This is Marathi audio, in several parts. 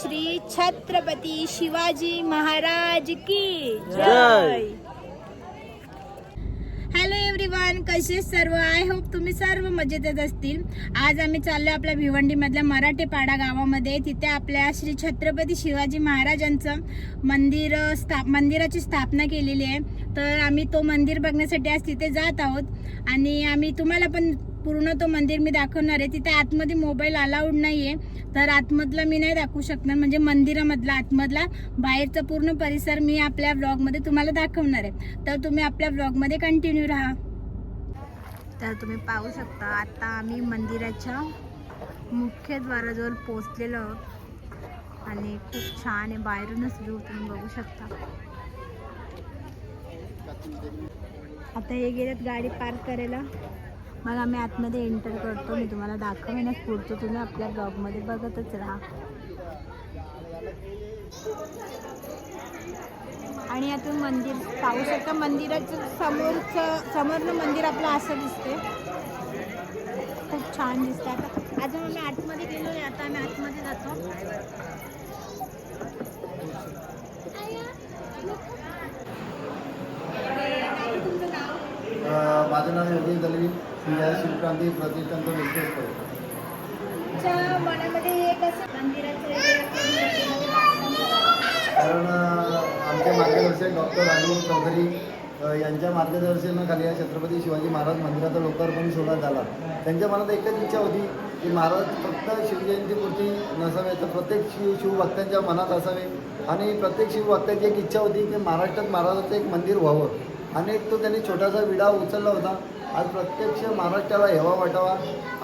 श्री छत्रपती शिवाजी महाराज की जय. हॅलो एव्हरीवन कसे सर्व? आय होप तुम्ही सर्व मजेतच असतील. आज आम्ही चाललो आपल्या भिवंडी मधल्या मराठेपाडा गावामध्ये. तिथे आपल्या श्री छत्रपती शिवाजी महाराजांचं मंदिर स्था मंदिराची स्थापना केलेली आहे. तर आम्ही तो मंदिर बघण्यासाठी आज तिथे जात आहोत. आणि आम्ही तुम्हाला पण पूर्ण तो मंदिर मी दाखवणार आहे. तिथे आतमध्ये मोबाईल अलाउड आहे तर आतमधला मी नाही दाखवू शकणार. म्हणजे मंदिरामधला आतमधला बाहेरचा पूर्ण परिसर मी आपल्या ब्लॉगमध्ये तुम्हाला दाखवणार आहे. तर तुम्ही आपल्या ब्लॉगमध्ये कंटिन्यू राहा. तर तुम्ही पाहू शकता आता आम्ही मंदिराच्या मुख्य द्वाराजवळ पोचलेलो आहोत. आणि खूप छान आहे. बाहेरूनच व्ह्यू तुम्ही बघू शकता. आता हे गेलेत गाडी पार्क करायला. मग आम्ही आतमध्ये एंटर करतो मी तुम्हाला दाखवेनच पुढचं. तुम्ही आपल्या ब्लॉगमध्ये बघतच राहा. आणि यातून मंदिर पाहू शकता मंदिराचं समोरचं समोरनं मंदिर आपलं असं दिसते खूप छान दिसतं आता अजून आम्ही आतमध्ये गेलो आहे आता आम्ही आतमध्ये जातो. माझं नाव योगेश दलवी. शिवक्रांती प्रतिष्ठानचा विश्वास करतो तुमच्या मनामध्ये एक असं. कारण आमचे मार्गदर्शक डॉक्टर राजू चौधरी यांच्या मार्गदर्शनाखाली या छत्रपती शिवाजी महाराज मंदिराचा लोकार्पण सोहळा झाला. त्यांच्या मनात एकच इच्छा होती की महाराज फक्त शिवजयंतीपुरती नसावे तर प्रत्येक शिव शिवभक्तांच्या मनात असावे. आणि प्रत्येक शिवभक्ताची एक इच्छा होती की महाराष्ट्रात महाराजाचं एक मंदिर व्हावं. आणि एक तो त्यांनी छोटासा विडा उचलला होता. आज प्रत्यक्ष महाराष्ट्राला हेवा वाटावा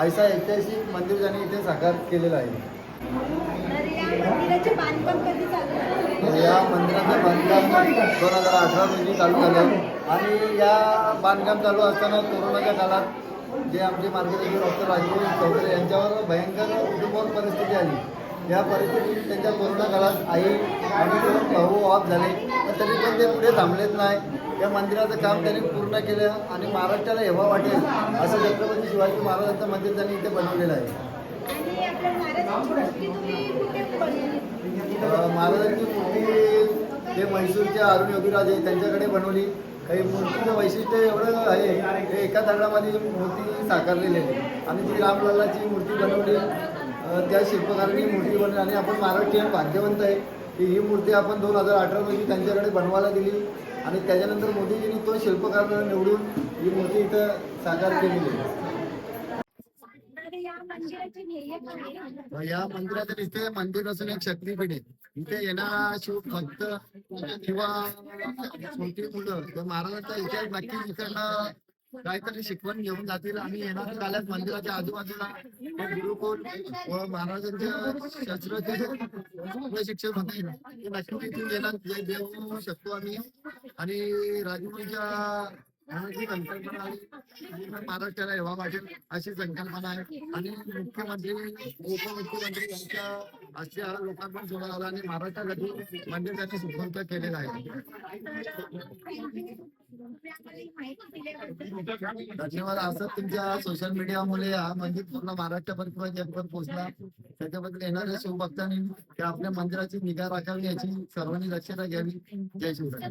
ऐसा ऐतिहासिक मंदिर त्यांनी इथे साकार केलेला आहे. या मंदिराचे बांधकाम दोन हजार अठरा रोजी चालू झालं. आणि या बांधकाम चालू असताना कोरोनाच्या काळात जे आमचे मार्गदर्शक डॉक्टर राजीव चौधरी यांच्यावर भयंकर परिस्थिती आली. या परिस्थितीत त्यांच्या कोरोना काळात आई आणि भाऊ ऑफ झाले पण तरी पण ते पुढे थांबलेत नाही. या मंदिराचं काम त्यांनी पूर्ण केलं आणि महाराष्ट्राला हेवा वाटेल असं छत्रपती शिवाजी महाराजांचं मंदिर त्यांनी इथे बनवलेलं आहे. महाराजांची मूर्ती हे म्हैसूरचे अरुण योगीराजे त्यांच्याकडे बनवली. काही मूर्तीचं वैशिष्ट्य एवढं आहे हे एका दगडामध्ये मूर्ती साकारलेली आहे. आणि जी रामलल्लाची मूर्ती बनवली. त्या शिल्पकारांनी मूर्ती बनवली आणि आपण महाराष्ट्रीयन भाग्यवंत आहे. की ही मूर्ती आपण दोन हजार अठरा रोजी त्यांच्याकडे बनवायला दिली आणि त्याच्यानंतर मोदीजींनी तो शिल्पकार निवडून ही मूर्ती इथं साकार केलेली आहे. या मंदिरात इथे मंदिर असून एक शक्तीपीठ आहे. इथे येणारा शिव भक्त किंवा छोटी मुलं महाराजांचा इतिहास नक्की इकडनं काहीतरी शिकवण घेऊन जातील. आणि येणार कालात मंदिराच्या आजूबाजूला. गुरुकुल व महाराजांच्या शस्त्राचे शिक्षण होते ते नक्की तिथून येणार. जे देऊ शकतो आम्ही. आणि संकल्पना महाराष्ट्राला हेवा वाटेल अशी संकल्पना आहे. आणि मुख्यमंत्री उपमुख्यमंत्री यांच्या हस्ते हा लोकांपण सोहळा झाला आणि महाराष्ट्रासाठी मंदिर म्हणजे त्यांनी सुखवंत केलेलं आहे. धन्यवाद. असं तुमच्या सोशल मीडियामुळे हा मंदिर पूर्ण महाराष्ट्रापर्यंत जगभर पोहोचला. त्याच्याबद्दल येणाऱ्या शिवभक्तांनी त्या आपल्या मंदिराची निगा राखावी याची सर्वांनी दक्षता घ्यावी. जय शिवराय.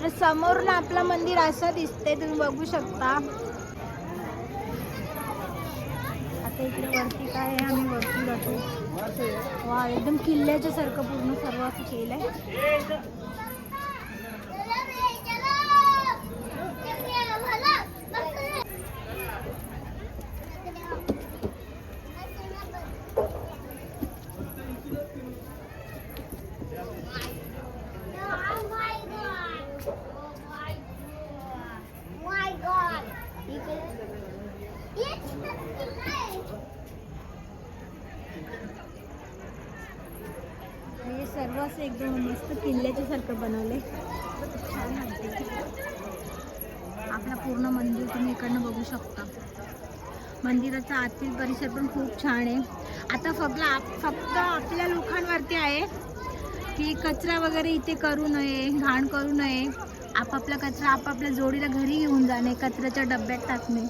तर समोरून आपलं मंदिर असं दिसते तुम्ही बघू शकता. आता इकडे वरती काय आहे आम्ही वरती जातो. वा एकदम किल्ल्याच्या सारखं पूर्ण सर्व असं केलंय. सर्व असं एकदम मस्त किल्ल्याच्या सारखं छान वाटते. आपलं पूर्ण मंदिर तुम्ही इकडनं बघू शकता. मंदिराचा आतील परिसर पण खूप छान आहे. आता फक्त आप फक्त आपल्या लोकांवरती आहे की कचरा वगैरे इथे करू नये घाण करू नये. आपापला कचरा आपापल्या जोडीला घरी घेऊन जाणे कचऱ्याच्या डब्यात टाकणे.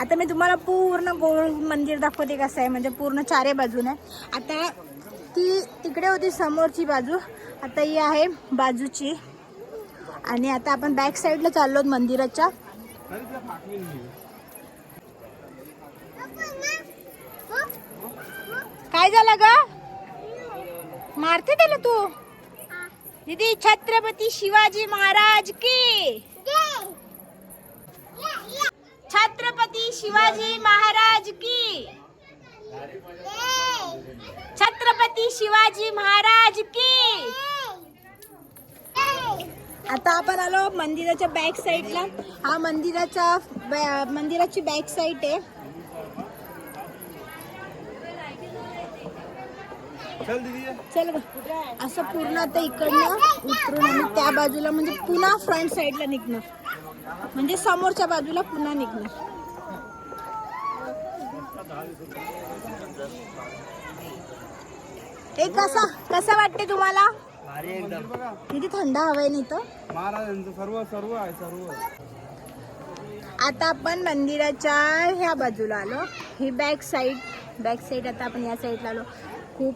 आता मी तुम्हाला पूर्ण गोल मंदिर दाखवते कसं आहे. म्हणजे पूर्ण चारे बाजूने. आता ती तिकडे होती समोरची बाजू. आता ही आहे बाजूची. आणि आता आपण बॅक साईडला चाललो मंदिराच्या. काय काय झालं ग? मारते त्याला तू? दीदी छत्रपती शिवाजी महाराज की! छत्रपती शिवाजी महाराज की? छत्रपती शिवाजी महाराज की? आता आपण आलो मंदिराच्या बॅक साईडला हा मंदिराचा बॅ- मंदिराची बॅक साईड आहे. चल ग. असं पूर्ण आता इकडनं उतरून आणि त्या बाजूला म्हणजे पुन्हा फ्रंट साईडला निघणार म्हणजे समोरच्या बाजूला पुन्हा निघणार. हे कसा? कसा वाटते तुम्हाला? किती थंड हवा आहे नाही तर महाराजांचं सर्व सर्व आहे सर्व. आता आपण मंदिराच्या ह्या बाजूला आलो. ही बॅक साईड बॅक साईड आता आपण या साईडला आलो. खूप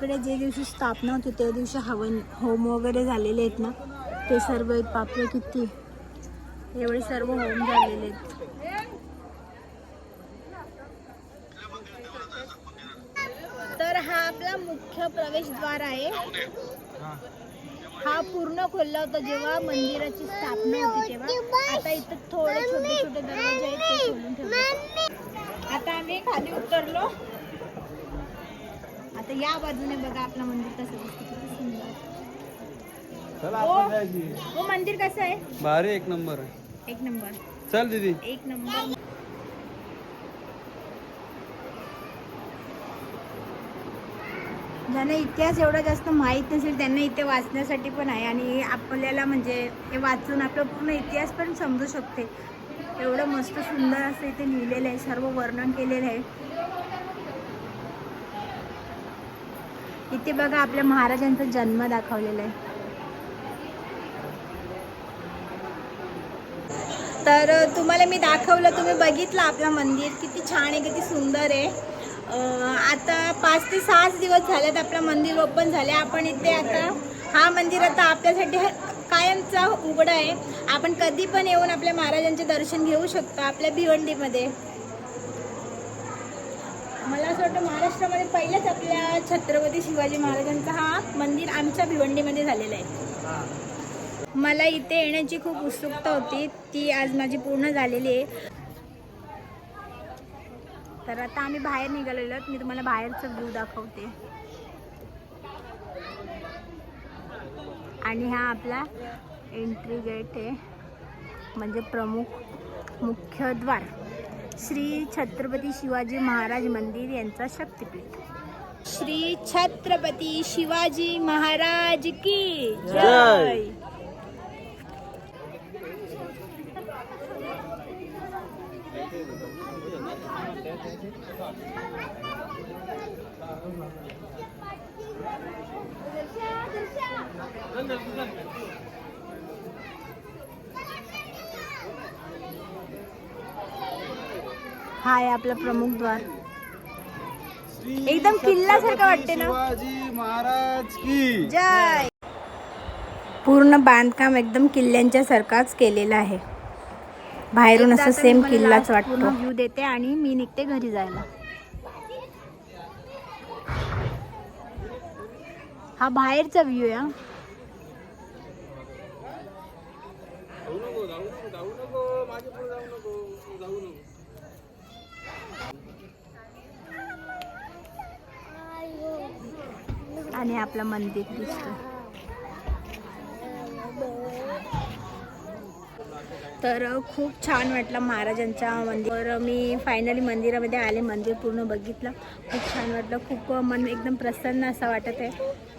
इकडे जे दिवशी स्थापना होती त्या दिवशी हवन होम वगैरे झालेले आहेत ना ते सर्व आहेत. बापरे किती. एवढे सर्व होम झालेले आहेत. तर हा आपला मुख्य प्रवेशद्वार आहे. हा पूर्ण खोलला होता जेव्हा मंदिराची स्थापना होती तेव्हा. आता इथं थोडे छोटे छोटे दरवाजे आहेत ते खोलून ठेवले. आता आम्ही खाली उतरलो. आता या बाजूने बघा आपलं मंदिर कसं दिसतं किती सुंदर हो. हो मंदिर कसं आहे? भारी एक नंबर एक नंबर. चल दीदी. एक नंबर. ज्यांना इतिहास एवढा जास्त माहीत नसेल त्यांना इथे वाचण्यासाठी पण आहे आणि आपल्याला म्हणजे हे वाचून आपलं पूर्ण इतिहास पण समजू शकते. एवढं मस्त सुंदर असं इथे लिहिलेलं आहे सर्व वर्णन केलेलं आहे. इथे बघा आपल्या महाराजांचा जन्म दाखवलेला आहे. तर तुम्हाला मी दाखवलं तुम्ही बघितलं आपलं मंदिर किती छान आहे किती सुंदर आहे. आता पाच ते सहाच दिवस झालेत आपलं मंदिर ओपन झाले आपण इथे आता हा मंदिर आता आपल्यासाठी कायमचा उघडा आहे. आपण कधी पण येऊन आपल्या महाराजांचे दर्शन घेऊ शकतो आपल्या भिवंडीमध्ये. मला असं वाटतं महाराष्ट्रामध्ये पहिलेच आपल्या छत्रपती शिवाजी महाराजांचा हा मंदिर आमच्या भिवंडीमध्ये झालेला आहे. मला इथे येण्याची खूप उत्सुकता होती. ती आज माझी पूर्ण झालेली आहे. तर आता आम्ही बाहेर निघालेलो मी तुम्हाला बाहेरचं व्ह्यू दाखवते. आणि हा आपला एंट्री गेट आहे. म्हणजे प्रमुख मुख्य द्वार. श्री छत्रपती शिवाजी महाराज मंदिर यांचा शक्तिपीठ. श्री छत्रपती शिवाजी महाराज की जय. हा आहे आपलं प्रमुख द्वार. एकदम किल्ल्यासारखं वाटते ना? शिवाजी महाराज की. जय. पूर्ण बांधकाम एकदम किल्ल्यांच्या सारखाच केलेलं आहे. बाहेरून असं सेम किल्लाच वाटतो. व्ह्यू देते आणि मी निघते घरी जायला. हा बाहेरचा व्ह्यू आहे हा. आणि आपलं मंदिर दिसतं तर खूप छान वाटलं महाराजांच्या मंदिर मी फायनली मंदिरामध्ये आले मंदिर पूर्ण बघितलं. खूप छान वाटलं. खूप मन एकदम प्रसन्न असं वाटत आहे.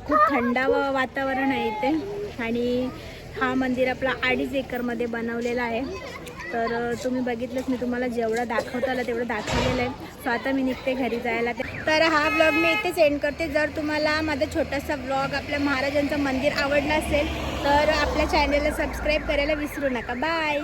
खूप थंडावं वातावरण आहे इथे. आणि हा मंदिर आपला अडीच एकरमध्ये बनवलेला आहे. तर तुम्ही बघितलंच मी तुम्हाला जेवढं दाखवता आलं तेवढं दाखवलेलं आहे. सो आता मी निघते घरी जायला. तर हा ब्लॉग मी इथेच एंड करते. जर तुम्हाला माझा छोटासा ब्लॉग आपल्या महाराजांचं मंदिर आवडलं असेल तर आपल्या चॅनलला सबस्क्राईब करायला विसरू नका. बाय